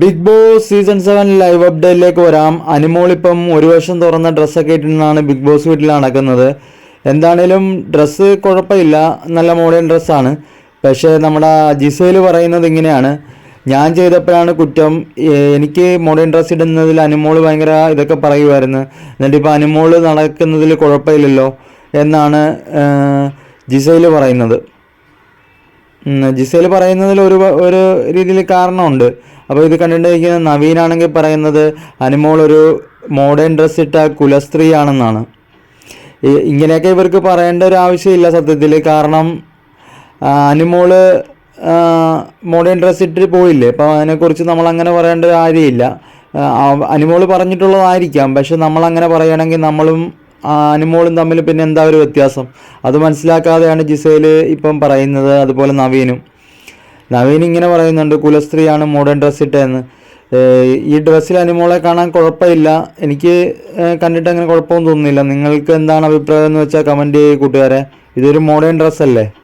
Bigg Boss season seven live അപ്ഡേറ്റിലേക്ക് വരാം. അനിമോൾ ഇപ്പം ഒരു വർഷം തുറന്ന ഡ്രസ്സൊക്കെ ഇട്ടിട്ടാണ് ബിഗ് ബോസ് വീട്ടിൽ നടക്കുന്നത്. എന്താണേലും ഡ്രസ്സ് കുഴപ്പമില്ല. നല്ല മോഡേൺ ഡ്രസ്സാണ്. പക്ഷേ നമ്മുടെ ജിസയിൽ പറയുന്നത് ഇങ്ങനെയാണ്. ഞാൻ ചെയ്തപ്പോഴാണ് കുറ്റം. എനിക്ക് മോഡേൺ ഡ്രസ്സ് ഇടുന്നതിൽ അനിമോൾ ഭയങ്കര ഇതൊക്കെ പറയുമായിരുന്നു. എന്നിട്ട് ഇപ്പോൾ അനിമോൾ നടക്കുന്നതിൽ കുഴപ്പമില്ലല്ലോ എന്നാണ് ജിസയിൽ പറയുന്നത്. ജിസേൽ പറയുന്നതിൽ ഒരു ഒരു രീതിയിൽ കാരണമുണ്ട്. അപ്പോൾ ഇത് കണ്ടിട്ടിരിക്കുന്ന നവീനാണെങ്കിൽ പറയുന്നത് അനുമോൾ ഒരു മോഡേൺ ഡ്രസ് ഇട്ട കുലസ്ത്രീയാണെന്നാണ്. ഇങ്ങനെയൊക്കെ ഇവർക്ക് പറയേണ്ട ഒരു ആവശ്യമില്ല സത്യത്തിൽ. കാരണം അനുമോൾ മോഡേൺ ഡ്രസ് ഇട്ടിട്ട് പോയില്ലേ? അപ്പോൾ അതിനെക്കുറിച്ച് നമ്മൾ അങ്ങനെ പറയേണ്ട ഒരു കാര്യമില്ല. അനുമോൾ പറഞ്ഞിട്ടുള്ളതായിരിക്കാം. പക്ഷെ നമ്മളങ്ങനെ പറയുകയാണെങ്കിൽ നമ്മളും അനുമോളും തമ്മിൽ പിന്നെ എന്താ ഒരു വ്യത്യാസം? അത് മനസ്സിലാക്കാതെയാണ് ജിസേൽ ഇപ്പം പറയുന്നത് അതുപോലെ നവീനും. നവീൻ ഇങ്ങനെ പറയുന്നുണ്ട് കുലസ്ത്രീയാണ് മോഡേൺ ഡ്രസ് ഇട്ടതെന്ന്. ഈ ഡ്രസ്സിൽ അനുമോളെ കാണാൻ കുഴപ്പമില്ല. എനിക്ക് കണ്ടിട്ട് അങ്ങനെ കുഴപ്പമൊന്നും തോന്നുന്നില്ല. നിങ്ങൾക്ക് എന്താണ് അഭിപ്രായം എന്ന് വെച്ചാൽ കമന്റ് ചെയ്യുക കൂട്ടുകാരെ. ഇതൊരു മോഡേൺ ഡ്രസ്സല്ലേ